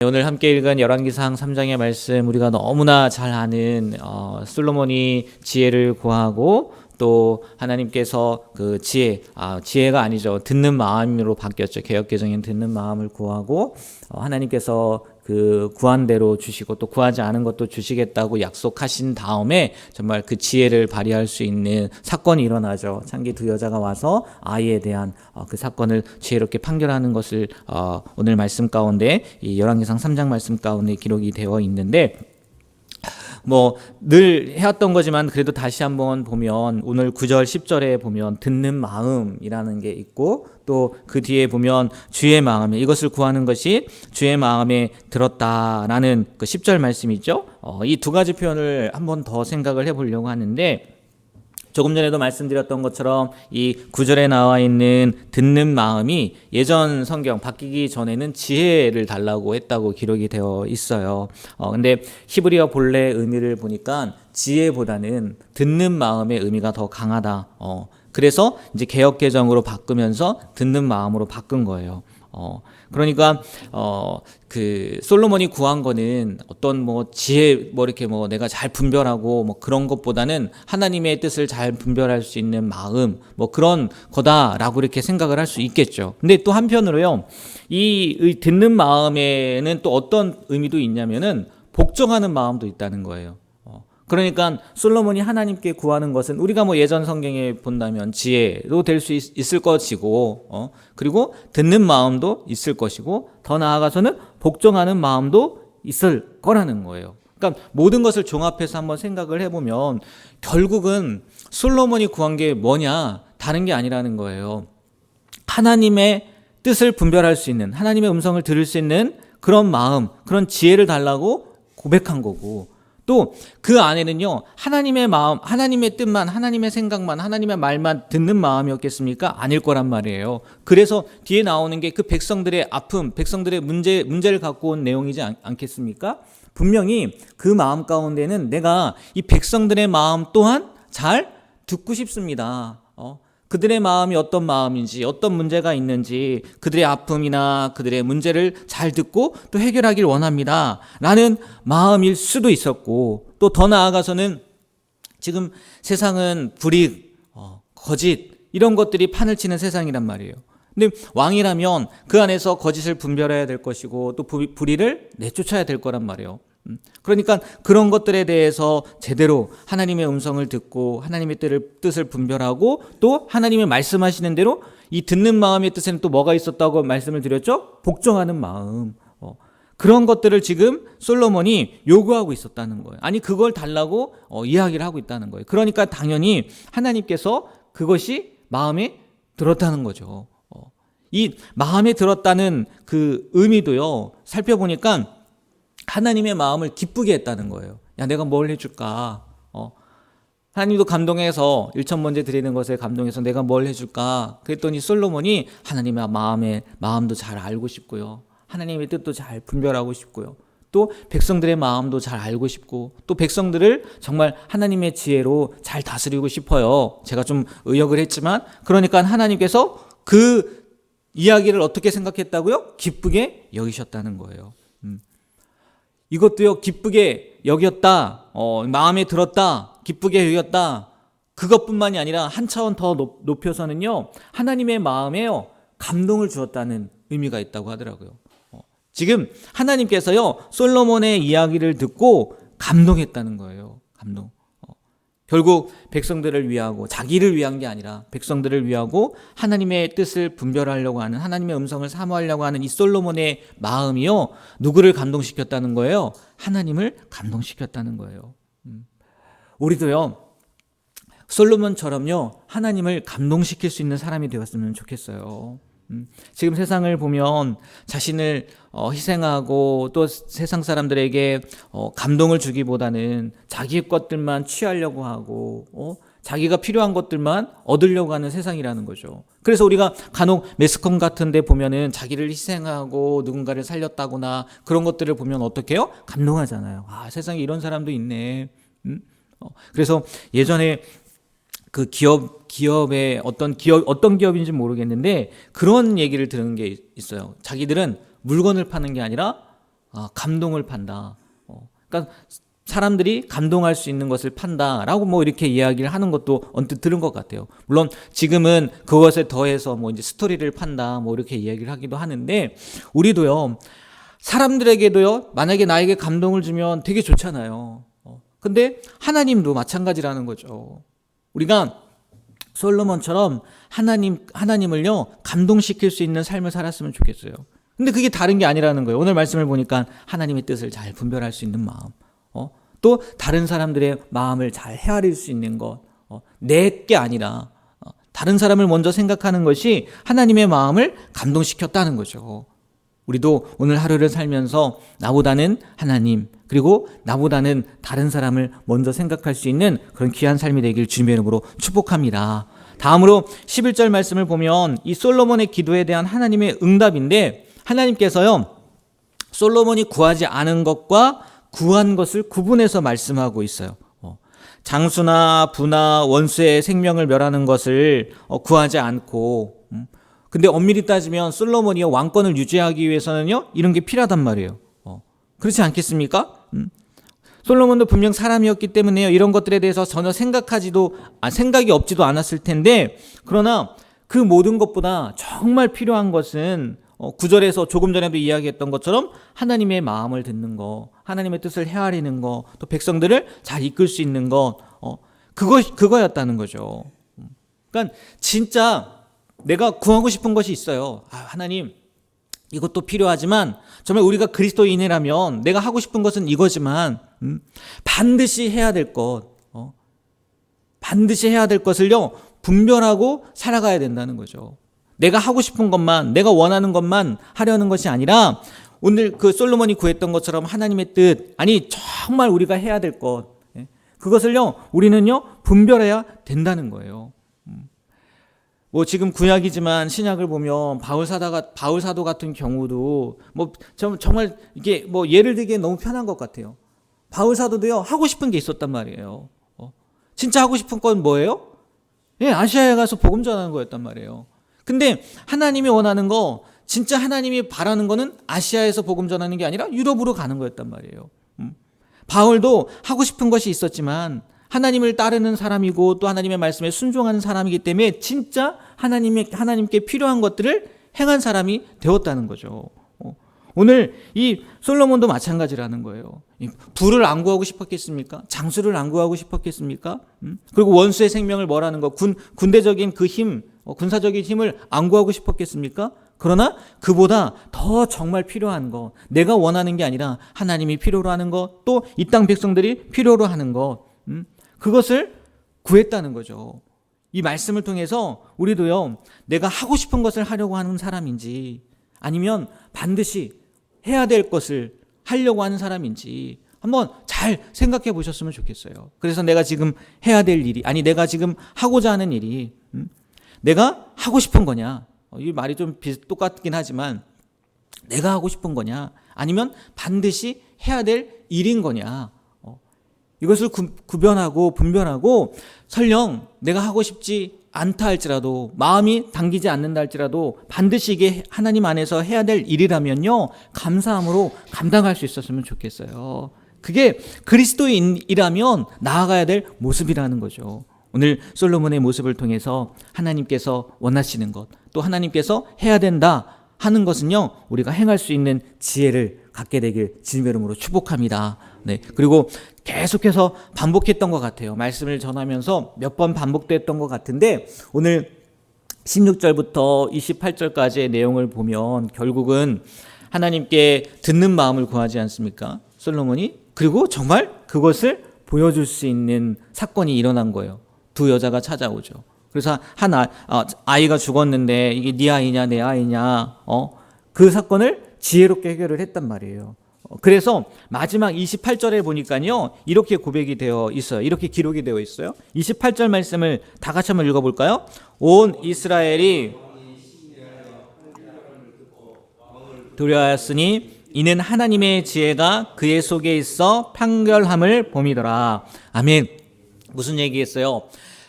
네, 오늘 함께 읽은 열왕기상 3장의 말씀 우리가 너무나 잘 아는 어, 솔로몬이 지혜를 구하고 또 하나님께서 그 지혜 아 지혜가 아니죠. 듣는 마음으로 바뀌었죠. 개혁 개정엔 듣는 마음을 구하고 어, 하나님께서 그 구한 대로 주시고 또 구하지 않은 것도 주시겠다고 약속하신 다음에 정말 그 지혜를 발휘할 수 있는 사건이 일어나죠. 창기 두 여자가 와서 아이에 대한 어, 그 사건을 지혜롭게 판결하는 것을 어, 오늘 말씀 가운데 이 열왕기상 3장 말씀 가운데 기록이 되어 있는데 뭐 늘 해왔던 거지만 그래도 다시 한번 보면 오늘 9절 10절에 보면 듣는 마음이라는 게 있고 또 그 뒤에 보면 주의 마음에 이것을 구하는 것이 주의 마음에 들었다라는 그 10절 말씀이죠. 어, 이 두 가지 표현을 한번 더 생각을 해보려고 하는데 조금 전에도 말씀드렸던 것처럼 이 구절에 나와 있는 듣는 마음이 예전 성경 바뀌기 전에는 지혜를 달라고 했다고 기록이 되어 있어요. 어, 근데 히브리어 본래 의미를 보니까 지혜보다는 듣는 마음의 의미가 더 강하다. 어, 그래서 이제 개혁 개정으로 바꾸면서 듣는 마음으로 바꾼 거예요. 어, 그러니까, 어, 그, 솔로몬이 구한 거는 어떤 뭐 지혜, 뭐 이렇게 뭐 내가 잘 분별하고 뭐 그런 것보다는 하나님의 뜻을 잘 분별할 수 있는 마음, 뭐 그런 거다라고 이렇게 생각을 할 수 있겠죠. 근데 또 한편으로요, 이 듣는 마음에는 또 어떤 의미도 있냐면은 복종하는 마음도 있다는 거예요. 어, 그러니까 솔로몬이 하나님께 구하는 것은 우리가 뭐 예전 성경에 본다면 지혜도 될 수 있을 것이고, 어, 그리고 듣는 마음도 있을 것이고, 더 나아가서는 복종하는 마음도 있을 거라는 거예요. 그러니까 모든 것을 종합해서 한번 생각을 해보면 결국은 솔로몬이 구한 게 뭐냐 다른 게 아니라는 거예요. 하나님의 뜻을 분별할 수 있는 하나님의 음성을 들을 수 있는 그런 마음, 그런 지혜를 달라고 고백한 거고 또 그 안에는요, 하나님의 마음, 하나님의 뜻만, 하나님의 생각만, 하나님의 말만 듣는 마음이었겠습니까? 아닐 거란 말이에요. 그래서 뒤에 나오는 게 그 백성들의 아픔, 백성들의 문제, 문제를 갖고 온 내용이지 않, 않겠습니까? 분명히 그 마음 가운데는 내가 이 백성들의 마음 또한 잘 듣고 싶습니다. 어? 그들의 마음이 어떤 마음인지, 어떤 문제가 있는지, 그들의 아픔이나 그들의 문제를 잘 듣고 또 해결하길 원합니다. 라는 마음일 수도 있었고, 또 더 나아가서는 지금 세상은 불이익, 어, 거짓, 이런 것들이 판을 치는 세상이란 말이에요. 근데 왕이라면 그 안에서 거짓을 분별해야 될 것이고, 또 불의를 내쫓아야 될 거란 말이에요. 음, 그러니까 그런 것들에 대해서 제대로 하나님의 음성을 듣고 하나님의 뜻을 분별하고 또 하나님의 말씀하시는 대로 이 듣는 마음의 뜻에는 또 뭐가 있었다고 말씀을 드렸죠? 복종하는 마음. 어, 그런 것들을 지금 솔로몬이 요구하고 있었다는 거예요. 아니 그걸 달라고 어, 이야기를 하고 있다는 거예요. 그러니까 당연히 하나님께서 그것이 마음에 들었다는 거죠. 어, 이 마음에 들었다는 그 의미도요. 살펴보니까 하나님의 마음을 기쁘게 했다는 거예요. 야, 내가 뭘 해줄까? 어. 하나님도 감동해서 일천 번째 드리는 것에 감동해서 내가 뭘 해줄까? 그랬더니 솔로몬이 하나님의 마음의 마음도 잘 알고 싶고요. 하나님의 뜻도 잘 분별하고 싶고요. 또 백성들의 마음도 잘 알고 싶고 또 백성들을 정말 하나님의 지혜로 잘 다스리고 싶어요. 제가 좀 의역을 했지만 그러니까 하나님께서 그 이야기를 어떻게 생각했다고요? 기쁘게 여기셨다는 거예요. 음. 이것도요, 기쁘게 여겼다, 어, 마음에 들었다, 기쁘게 여겼다. 그것뿐만이 아니라 한 차원 더 높, 여서는요 하나님의 마음에요, 감동을 주었다는 의미가 있다고 하더라고요. 어, 지금 하나님께서요, 솔로몬의 이야기를 듣고 감동했다는 거예요. 감동. 결국 백성들을 위하고 자기를 위한 게 아니라 백성들을 위하고 하나님의 뜻을 분별하려고 하는 하나님의 음성을 사모하려고 하는 이 솔로몬의 마음이요 누구를 감동시켰다는 거예요? 하나님을 감동시켰다는 거예요. 음. 우리도요 솔로몬처럼요 하나님을 감동시킬 수 있는 사람이 되었으면 좋겠어요. 음, 지금 세상을 보면 자신을 어, 희생하고 또 세상 사람들에게 어, 감동을 주기보다는 자기 것들만 취하려고 하고 어, 자기가 필요한 것들만 얻으려고 하는 세상이라는 거죠. 그래서 우리가 간혹 매스컴 같은 데 보면은 자기를 희생하고 누군가를 살렸다거나 그런 것들을 보면 어떻게 해요? 감동하잖아요. 아, 세상에 이런 사람도 있네. 음? 어, 그래서 예전에 그 기업 기업의 어떤 기업 어떤 기업인지 모르겠는데 그런 얘기를 들은 게 있어요. 자기들은 물건을 파는 게 아니라 아, 감동을 판다. 어, 그러니까 사람들이 감동할 수 있는 것을 판다라고 뭐 이렇게 이야기를 하는 것도 언뜻 들은 것 같아요. 물론 지금은 그것에 더해서 뭐 이제 스토리를 판다 뭐 이렇게 이야기를 하기도 하는데 우리도요 사람들에게도요 만약에 나에게 감동을 주면 되게 좋잖아요. 어, 근데 하나님도 마찬가지라는 거죠. 우리가 솔로몬처럼 하나님 하나님을요 감동시킬 수 있는 삶을 살았으면 좋겠어요. 근데 그게 다른 게 아니라는 거예요. 오늘 말씀을 보니까 하나님의 뜻을 잘 분별할 수 있는 마음, 어? 또 다른 사람들의 마음을 잘 헤아릴 수 있는 것, 어? 내게 아니라 어? 다른 사람을 먼저 생각하는 것이 하나님의 마음을 감동시켰다는 거죠. 우리도 오늘 하루를 살면서 나보다는 하나님 그리고 나보다는 다른 사람을 먼저 생각할 수 있는 그런 귀한 삶이 되길 주님의 이름으로 축복합니다. 다음으로 11절 말씀을 보면 이 솔로몬의 기도에 대한 하나님의 응답인데 하나님께서요 솔로몬이 구하지 않은 것과 구한 것을 구분해서 말씀하고 있어요. 어, 장수나 부나 원수의 생명을 멸하는 것을 어, 구하지 않고 음, 근데 엄밀히 따지면 솔로몬이 왕권을 유지하기 위해서는요 이런 게 필요하단 말이에요. 어, 그렇지 않겠습니까? 음. 솔로몬도 분명 사람이었기 때문에요 이런 것들에 대해서 전혀 생각하지도 아, 생각이 없지도 않았을 텐데 그러나 그 모든 것보다 정말 필요한 것은 어, 구절에서 조금 전에도 이야기했던 것처럼 하나님의 마음을 듣는 거, 하나님의 뜻을 헤아리는 거, 또 백성들을 잘 이끌 수 있는 것, 어, 그거 그거였다는 거죠. 음. 그러니까 진짜 내가 구하고 싶은 것이 있어요. 아, 하나님, 이것도 필요하지만 정말 우리가 그리스도인이라면 내가 하고 싶은 것은 이거지만 음, 반드시 해야 될 것, 어, 반드시 해야 될 것을요 분별하고 살아가야 된다는 거죠. 내가 하고 싶은 것만, 내가 원하는 것만 하려는 것이 아니라 오늘 그 솔로몬이 구했던 것처럼 하나님의 뜻, 아니 정말 우리가 해야 될 것, 예, 그것을요 우리는요 분별해야 된다는 거예요. 음. 뭐 지금 구약이지만 신약을 보면 바울 사다가 바울 사도 같은 경우도 뭐 정말 이게 뭐 예를 들기에 너무 편한 것 같아요. 바울 사도도요 하고 싶은 게 있었단 말이에요. 어? 진짜 하고 싶은 건 뭐예요? 예, 아시아에 가서 복음 전하는 거였단 말이에요. 근데 하나님이 원하는 거 진짜 하나님이 바라는 거는 아시아에서 복음 전하는 게 아니라 유럽으로 가는 거였단 말이에요. 음. 바울도 하고 싶은 것이 있었지만 하나님을 따르는 사람이고 또 하나님의 말씀에 순종하는 사람이기 때문에 진짜 하나님의 하나님께 필요한 것들을 행한 사람이 되었다는 거죠. 어. 오늘 이 솔로몬도 마찬가지라는 거예요. 부를 안 구하고 싶었겠습니까? 장수를 안 구하고 싶었겠습니까? 음? 그리고 원수의 생명을 뭐라는 거, 군, 군대적인 그 힘, 어, 군사적인 힘을 안 구하고 싶었겠습니까? 그러나 그보다 더 정말 필요한 것, 내가 원하는 게 아니라 하나님이 필요로 하는 것, 또이 땅 백성들이 필요로 하는 것, 음? 그것을 구했다는 거죠. 이 말씀을 통해서 우리도요, 내가 하고 싶은 것을 하려고 하는 사람인지, 아니면 반드시 해야 될 것을 하려고 하는 사람인지, 한번 잘 생각해 보셨으면 좋겠어요. 그래서 내가 지금 해야 될 일이, 아니, 내가 지금 하고자 하는 일이, 음? 내가 하고 싶은 거냐? 어, 이 말이 좀 비슷, 똑같긴 하지만 내가 하고 싶은 거냐? 아니면 반드시 해야 될 일인 거냐? 어, 이것을 구, 구별하고 분별하고 설령 내가 하고 싶지 않다 할지라도 마음이 당기지 않는다 할지라도 반드시 이게 하나님 안에서 해야 될 일이라면요 감사함으로 감당할 수 있었으면 좋겠어요. 그게 그리스도인이라면 나아가야 될 모습이라는 거죠. 오늘 솔로몬의 모습을 통해서 하나님께서 원하시는 것, 또 하나님께서 해야 된다 하는 것은요, 우리가 행할 수 있는 지혜를 갖게 되길 주님의 이름으로 축복합니다. 네. 그리고 계속해서 반복했던 것 같아요. 말씀을 전하면서 몇 번 반복됐던 것 같은데, 오늘 16절부터 28절까지의 내용을 보면 결국은 하나님께 듣는 마음을 구하지 않습니까? 솔로몬이? 그리고 정말 그것을 보여줄 수 있는 사건이 일어난 거예요. 두 여자가 찾아오죠. 그래서 한 아, 어, 아이가 죽었는데 이게 네 아이냐 내 아이냐 어? 그 사건을 지혜롭게 해결을 했단 말이에요. 어, 그래서 마지막 28절에 보니까요. 이렇게 고백이 되어 있어요. 이렇게 기록이 되어 있어요. 28절 말씀을 다 같이 한번 읽어 볼까요? 온 이스라엘이 두려하였으니 이는 하나님의 지혜가 그의 속에 있어 판결함을 봄이더라. 아멘. 무슨 얘기했어요?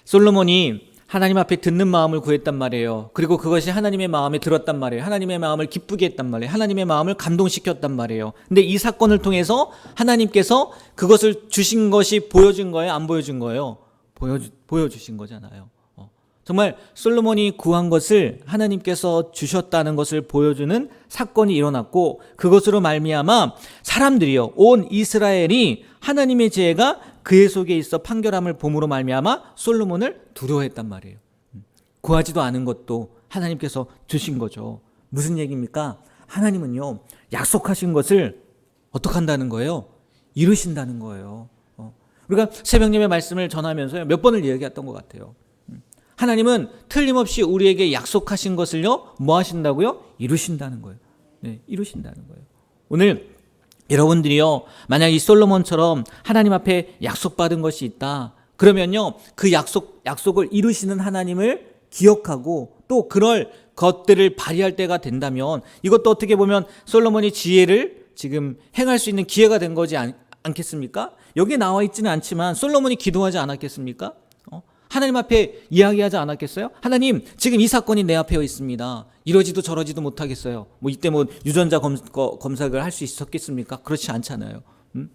솔로몬이 하나님 앞에 듣는 마음을 구했단 말이에요. 그리고 그것이 하나님의 마음에 들었단 말이에요. 하나님의 마음을 기쁘게 했단 말이에요. 하나님의 마음을 감동시켰단 말이에요. 근데 이 사건을 통해서 하나님께서 그것을 주신 것이 보여준 거예요? 안 보여준 거예요? 보여주, 보여주신 거잖아요. 어. 정말 솔로몬이 구한 것을 하나님께서 주셨다는 것을 보여주는 사건이 일어났고 그것으로 말미암아 사람들이요 온 이스라엘이 하나님의 지혜가 그의 속에 있어 판결함을 봄으로 말미암아 솔로몬을 두려워했단 말이에요. 음. 구하지도 않은 것도 하나님께서 주신 거죠. 무슨 얘기입니까? 하나님은요 약속하신 것을 어떻게 한다는 거예요? 이루신다는 거예요. 어. 우리가 새벽 예배 말씀을 전하면서 몇 번을 이야기했던 것 같아요. 음. 하나님은 틀림없이 우리에게 약속하신 것을요 뭐 하신다고요? 이루신다는 거예요. 네, 이루신다는 거예요. 오늘 여러분들이요, 만약 이 솔로몬처럼 하나님 앞에 약속받은 것이 있다. 그러면요, 그 약속, 약속을 이루시는 하나님을 기억하고 또 그럴 것들을 발휘할 때가 된다면 이것도 어떻게 보면 솔로몬이 지혜를 지금 행할 수 있는 기회가 된 거지 않, 않겠습니까? 여기에 나와 있지는 않지만 솔로몬이 기도하지 않았겠습니까? 어? 하나님 앞에 이야기하지 않았겠어요? 하나님, 지금 이 사건이 내 앞에 있습니다. 이러지도 저러지도 못하겠어요. 뭐 이때 뭐 유전자 검, 검색을 할 수 있었겠습니까? 그렇지 않잖아요. 음?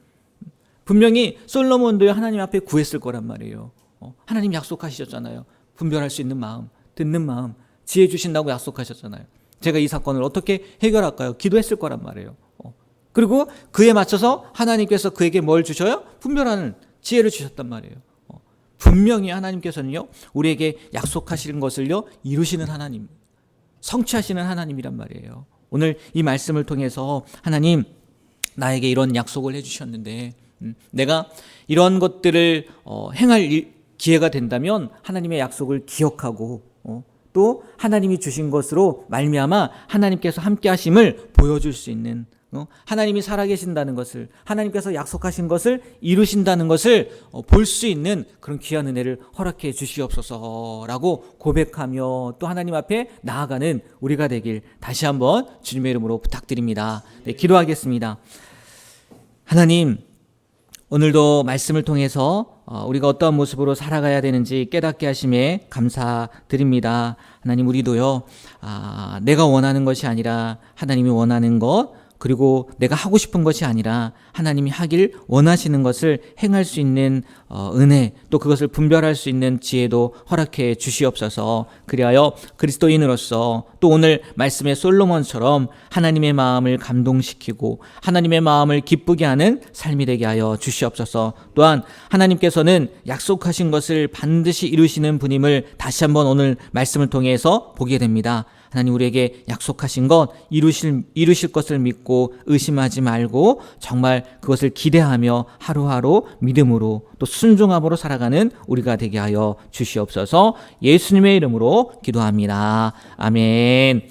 분명히 솔로몬도 하나님 앞에 구했을 거란 말이에요. 어? 하나님 약속하셨잖아요. 분별할 수 있는 마음, 듣는 마음, 지혜 주신다고 약속하셨잖아요. 제가 이 사건을 어떻게 해결할까요? 기도했을 거란 말이에요. 어. 그리고 그에 맞춰서 하나님께서 그에게 뭘 주셔요? 분별하는 지혜를 주셨단 말이에요. 어. 분명히 하나님께서는요, 우리에게 약속하시는 것을요, 이루시는 하나님, 성취하시는 하나님이란 말이에요. 오늘 이 말씀을 통해서 하나님, 나에게 이런 약속을 해주셨는데, 음, 내가 이런 것들을 어, 행할 일, 기회가 된다면 하나님의 약속을 기억하고 어, 또 하나님이 주신 것으로 말미암아 하나님께서 함께 하심을 보여줄 수 있는 어, 하나님이 살아계신다는 것을 하나님께서 약속하신 것을 이루신다는 것을 어, 볼수 있는 그런 귀한 은혜를 허락해 주시옵소서라고 고백하며 또 하나님 앞에 나아가는 우리가 되길 다시 한번 주님의 이름으로 부탁드립니다. 네, 기도하겠습니다. 하나님 오늘도 말씀을 통해서 어, 우리가 어떠한 모습으로 살아가야 되는지 깨닫게 하심에 감사드립니다. 하나님 우리도요, 아, 내가 원하는 것이 아니라 하나님이 원하는 것, 그리고 내가 하고 싶은 것이 아니라 하나님이 하길 원하시는 것을 행할 수 있는 어, 은혜 또 그것을 분별할 수 있는 지혜도 허락해 주시옵소서 그리하여 그리스도인으로서 또 오늘 말씀의 솔로몬처럼 하나님의 마음을 감동시키고 하나님의 마음을 기쁘게 하는 삶이 되게 하여 주시옵소서 또한 하나님께서는 약속하신 것을 반드시 이루시는 분임을 다시 한번 오늘 말씀을 통해서 보게 됩니다. 하나님 우리에게 약속하신 것 이루실, 이루실 것을 믿고 의심하지 말고 정말 그것을 기대하며 하루하루 믿음으로 또 순종함으로 살아가는 우리가 되게 하여 주시옵소서 예수님의 이름으로 기도합니다. 아멘.